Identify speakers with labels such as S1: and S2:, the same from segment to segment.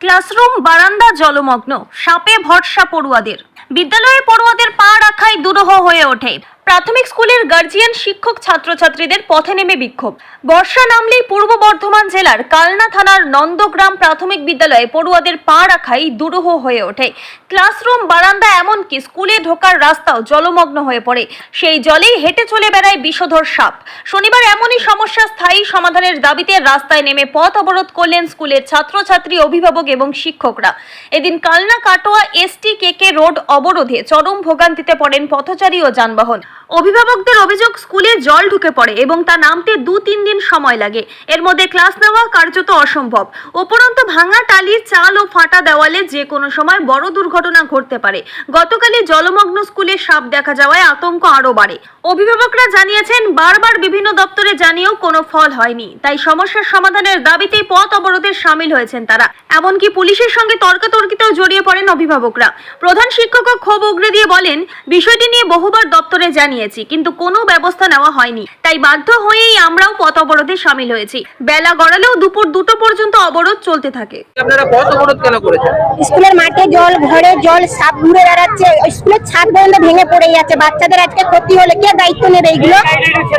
S1: Classroom বারান্দা জলমগ্ন। সাপে ভরসা পড়ুয়াদের। বিদ্যালয়ে পড়ুয়াদের পা রাখাই দুরূহ হয়ে ওঠে। প্রাথমিক স্কুলের গার্জিয়ান শিক্ষক ছাত্রছাত্রীদের পথে নেমে বিক্ষোভ। বর্ষা নামলেই পূর্ব বর্ধমান জেলার কালনা থানার নন্দগ্রাম প্রাথমিক বিদ্যালয়ে পড়ুয়াদের পা রাখাই দুরূহ হয়ে ওঠে। ক্লাসরুম, বারান্দা এমনকি স্কুলে ঢোকার রাস্তাও জলমগ্ন হয়ে পড়ে। সেই জলেই হেঁটে চলে বেড়ায় বিষধর সাপ। শনিবার এমনই সমস্যা স্থায়ী সমাধানের দাবিতে রাস্তায় নেমে পথ অবরোধ করলেন স্কুলের ছাত্রছাত্রী, অভিভাবক এবং শিক্ষকরা। এদিন Kalna Katwa ST KK road অবরোধে চরম ভোগান্তিতে পড়েন পথচারী ও যানবাহন। অভিভাবকদের অভিযোগ স্কুলে জল ঢুকে পড়ে এবং তা নামতে দু তিন দিন সময় লাগে। এর মধ্যে ক্লাস নেওয়া কার্যত অসম্ভব। উপরন্ত ভাঙা টালির চাল ও ফাটা দেওয়ালে যে কোনো সময় বড় দুর্ঘটনা ঘটতে পারে। গতকালই জলমগ্ন স্কুলে সাপ দেখা যাওয়ায় আতঙ্ক আরও বাড়ে। অভিভাবকরা জানিয়েছেন, বারবার বিভিন্ন দপ্তরে জানিয়েও কোনো ফল হয়নি। তাই সমস্যার সমাধানের দাবিতে পথ অবরোধে সামিল হয়েছেন তারা। এমনকি পুলিশের সঙ্গে তর্কাতর্কিতেও জড়িয়ে পড়েন অভিভাবকরা। প্রধান শিক্ষকও ক্ষোভ উগরে দিয়ে বলেন, বিষয়টি নিয়ে বহুবার দপ্তরে জানিয়েছি কিন্তু কোনো ব্যবস্থা নেওয়া হয়নি। তাই বাধ্য হয়েই আমরাও পথ অবরোধে সামিল হয়েছি। বেলা গড়ালেও দুপুর দুটো পর্যন্ত অবরোধ চলতে থাকে।
S2: আপনারা পথ অবরোধ কেন করেছেন?
S3: স্কুলের মাঠে জল ঘরে জল সাপ ঘুরে বেড়াচ্ছে। স্কুলের ছাদ পর্যন্ত ভেঙে পড়ে যাচ্ছে। বাচ্চাদের আজকে ক্ষতি হলে কে দায়িত্ব নেবে এইগুলো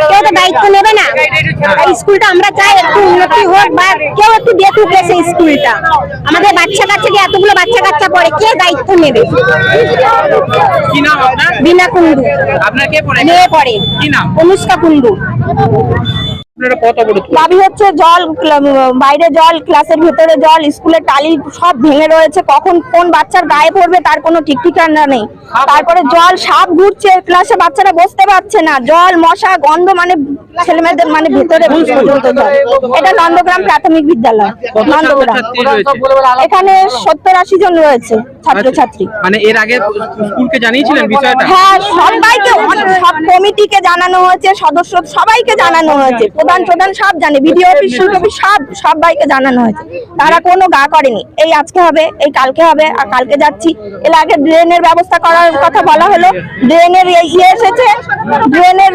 S3: কেউ তো দায়িত্ব নেবে না। স্কুলটা আমরা চাই একটু উন্নতি হোক বা কেউ একটু দেখুক এসে স্কুলটা। আমাদের বাচ্চা কাচ্চা যে এতগুলো বাচ্চা কাচ্চা পড়ে কে দায়িত্ব নেবে? বিনা কুন্ডু
S2: আপনার কে পড়ে
S3: মেয়ে পড়ে।
S2: কি নাম?
S3: অনুষ্কা কুন্ডু
S2: আপনারা পথ
S3: দাবি হচ্ছে জল বাইরে জল ক্লাসের ভেতরে জল স্কুলের টালি সব ভেঙে রয়েছে। কখন কোন বাচ্চার গায়ে পড়বে তার কোনো ঠিক ঠিকানা নেই তারপরে জল সাপ। ঘুরছে ক্লাসে বাচ্চারা বসতে পারছে না। জল মশা গন্ধ মানে ছেলেমেয়েদের মানে ভেতরে এটা নন্দগ্রাম প্রাথমিক বিদ্যালয় নন্দগ্রাম এখানে সত্তর আশি জন রয়েছে ছাত্রছাত্রী।
S2: মানে এর আগে স্কুলকে জানিয়েছিলেন বিষয়টা?
S3: হ্যাঁ সবাইকে সব কমিটিকে জানানো হয়েছে সদস্য সবাইকে জানানো হয়েছে। প্রধান প্রধান সব জানে বিডিও অফিস সব অফিস সব সবাইকে জানানো হয়েছে। তারা কোনো গা করেনি। এই আজকে হবে এই কালকে হবে আর কালকে যাচ্ছি। এর আগে ড্রেনের ব্যবস্থা করার কথা বলা হলো। ড্রেনের ইয়ে এসেছে ড্রেনের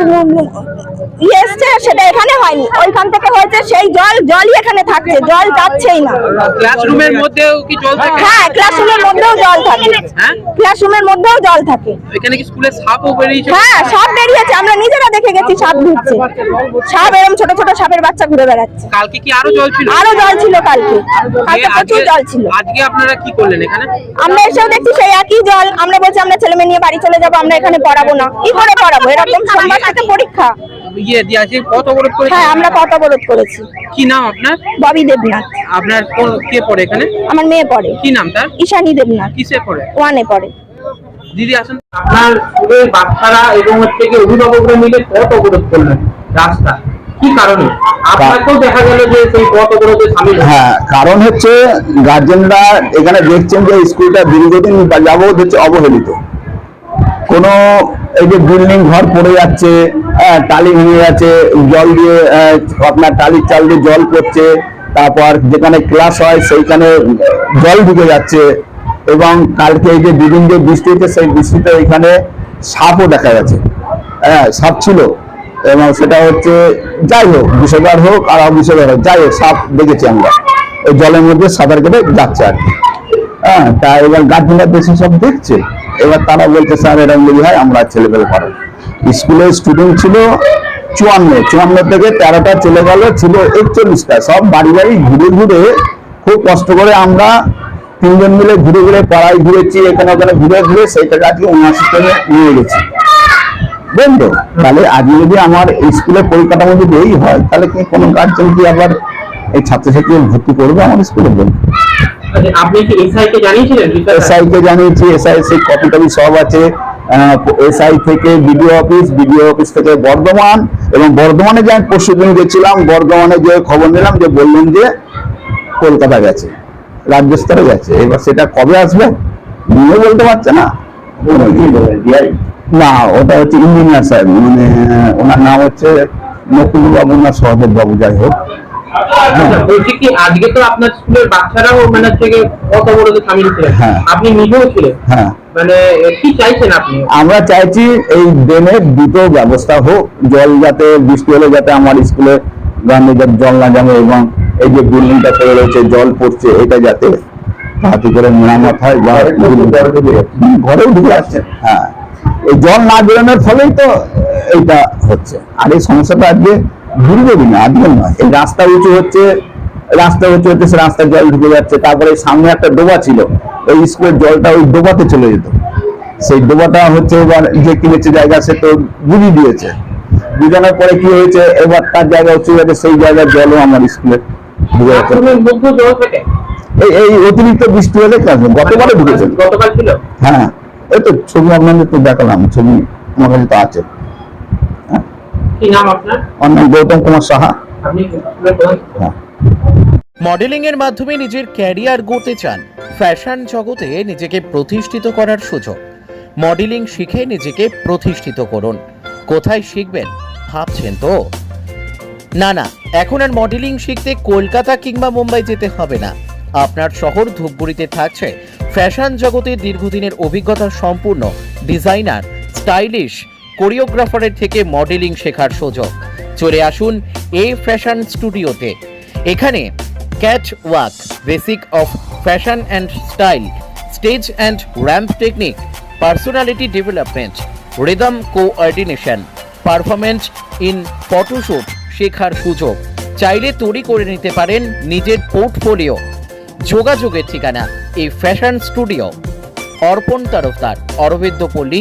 S3: ইয়ে এসছে সেটা এখানে হয়নি ওইখান থেকে হয়েছে সেই জল জলই এখানে থাকছে জল যাচ্ছেই না।
S2: ক্লাসরুমের মধ্যেও কি জল থাকে?
S3: হ্যাঁ ক্লাসরুমের মধ্যেও জল থাকে।
S2: হ্যাঁ?
S3: ক্লাসরুমের মধ্যেও জল থাকে।
S2: এখানে কি স্কুলে সাপও বেরিয়েছে?
S3: হ্যাঁ সাপ বেরিয়েছে আমরা নিজেরা দেখে গেছি সাপ ঘুরছে সাপ এরকম ছোট ছোট সাপের বাচ্চা ঘুরে বেড়াচ্ছে।
S2: কালকে কি আরও জল ছিল?
S3: আরও জল ছিল কালকে। কালকে প্রচুর জল ছিল।
S2: আজকে আপনারা কি করলেন এখানে?
S3: আমরা এসেও দেখছি সেই একই জল। আমরা বলছি আমরা ছেলে মেয়ে নিয়ে বাড়ি চলে যাব আমরা এখানে পড়াবো না। কি করে পড়াবো? এরকম সোমবার থেকে পরীক্ষা।
S2: ইয়ে দিয়ে পথ অবরোধ করে
S3: হ্যাঁ আমরা কত অবরোধ করেছি।
S2: কি নাম আপনার?
S3: ববি দেবনাথ।
S2: আপনার কোন- কে পড়ে এখানে?
S3: আমার মেয়ে পড়ে।
S2: কি নাম তার?
S3: ঈশানী দেবনাথ।
S2: কিসে পড়ে?
S3: ওয়ানে পড়ে।
S2: দিদি আসুন। আপনার স্কুলের বাচ্চারা এবং হচ্ছে কি অভিভাবকরা মিলে পথ অবরোধ করলেন রাস্তা? কি কারণে? আপনাকেও দেখা গেল যে সেই পথ অবরোধে সামিল হলেন।
S4: হ্যাঁ কারণ হচ্ছে গার্জেনরা এখানে দেখছেন যে স্কুলটা দীর্ঘদিন যাবৎ হচ্ছে অবহেলিত। কোনো এই যে বিল্ডিং ঘর পড়ে যাচ্ছে হ্যাঁ, টালি ভেঙে যাচ্ছে জল দিয়ে আপনার টালির চাল দিয়ে জল পড়ছে তারপর যেখানে ক্লাস হয় সেইখানে জল ঢুকে যাচ্ছে এবং কালকে এই যে দুদিন যে বৃষ্টি হচ্ছে সেই বৃষ্টিতে এখানে সাপও দেখা গেছে। হ্যাঁ সাপ ছিল এবং সেটা হচ্ছে যাই হোক বিষধর হোক আর অবিষধর হোক যাই হোক সাপ দেখেছি আমরা। ওই জলের মধ্যে সাঁতার কেটে যাচ্ছে আর কি। হ্যাঁ তা এবার গার্জেনরা বেশি সব দেখছে? এবার তারা বলছে স্যার এরকম যদি হয় আমরা ছেলেপেলে পারো স্কুলের স্টুডেন্ট ছিল চুয়ান্ন চুয়ান্ন থেকে তেরোটা চলে গেল ছিল একচল্লিশটা। সব বাড়ি বাড়ি ঘুরে ঘুরে খুব কষ্ট করে আমরা তিনজন মিলে ঘুরে ঘুরে পাড়ায় ঘুরেছি এখানে ওখানে ঘুরে ঘুরে সেইটাকে আজকে উনআশি উনআশিতে নিয়ে গেছি। তো তাহলে আজকে যদি আমার এই স্কুলের পরিকাঠামো যদি এই হয় তাহলে কি কোনো গার্জেন কি আবার এই ছাত্রছাত্রী ভর্তি করবে আমার স্কুলে
S2: আচ্ছা, আপনি কি এসআই কে
S4: জানিয়েছি এসআই টপি সব আছে। এসআই থেকে বিডিও অফিস বিডিও অফিস থেকে বর্ধমান এবং বর্ধমানে যে আমি পরশু দিন গেছিলাম, বর্ধমানে যে খবর নিলাম, যে বললেন যে কলকাতা গেছে রাজ্য স্তরে গেছে। এবার সেটা কবে আসবে? নিয়ে বলতে পারছে না। না, ওটা হচ্ছে ইঞ্জিনিয়ার সাহেব মানে ওনার নাম হচ্ছে নকুল বাবু না সহদেব বাবু যাই হোক।
S2: বলছি কি আজকে তো আপনার স্কুলের বাচ্চারাও মানে থেকে পথ অবরোধে সামিল ছিলেন?
S4: হ্যাঁ।
S2: আপনি নিজেও ছিলেন?
S4: হ্যাঁ।
S2: মানে কি চাইছেন আপনি?
S4: আমরা চাইছি এই ড্রেনের দ্রুত ব্যবস্থা হোক জল যাতে বৃষ্টি হলে যাতে আমার স্কুলে জল না জমে এবং এই যে বিল্ডিংটা পড়ে রয়েছে জল পড়ছে এটা যাতে হাতি করে মেরামত হয় বা ঘরেও ঢুকে যাচ্ছে। হ্যাঁ। এই জল না বেরোনোর ফলেই তো এইটা হচ্ছে। আর এই সমস্যাটা আজকে দীর্ঘদিন আজকে নয় এই রাস্তা উঁচু হচ্ছে রাস্তা উঁচু হচ্ছে সে রাস্তায় জল ঢুকে যাচ্ছে তারপরে সামনে একটা ডোবা ছিল ওই স্কুলের জলটা ওই ডোবাতে চলে যেত। সেই ডোবাটা হচ্ছে এবার যে কিনেছে জায়গা সে তো বুঝিয়ে দিয়েছে। বুঝানোর পরে কি হয়েছে এবার তার জায়গা উঁচু গেছে সেই জায়গায় জলও আমার স্কুলে ঢুকে যাচ্ছে এই এই অতিরিক্ত বৃষ্টি হলে? গতবারও ঢুকেছে।
S2: গতকাল ছিল?
S4: হ্যাঁ এই তো ছবি আপনাদের তো দেখালাম ছবি আমার কাছে তো আছে।
S2: কি নাম আপনার?
S4: অন্য গৌতম কুমার সাহা।
S2: আপনি স্কুলের প্রধান
S4: হ্যাঁ।
S5: মডেলিং এর মাধ্যমে নিজের ক্যারিয়ার গড়তে চান ফ্যাশন জগতে নিজেকে প্রতিষ্ঠিত করার সুযোগ। মডেলিং শিখে নিজেকে প্রতিষ্ঠিত করুন। কোথায় শিখবেন ভাবছেন তো? না না এখন আর মডেলিং শিখতে কলকাতা কিংবা মুম্বাই যেতে হবে না। আপনার শহর ধূপগুড়িতে থাকছে। ফ্যাশন জগতে দীর্ঘদিনের অভিজ্ঞতা সম্পূর্ণ। ডিজাইনার স্টাইলিশ কোরিওগ্রাফারের থেকে মডেলিং শেখার সুযোগ। চলে আসুন এ ফ্যাশন স্টুডিওতে এখানে catwalk basic of fashion and style stage and ramp technique personality development rhythm coordination performance in photoshoot শেখার সুযোগ। চাইলে তৈরি করে নিতে পারেন নিজের পোর্টফোলিও। যোগাযোগের ঠিকানা এই ফ্যাশন স্টুডিও অর্পণ তরফদার, অরবিন্দ পল্লী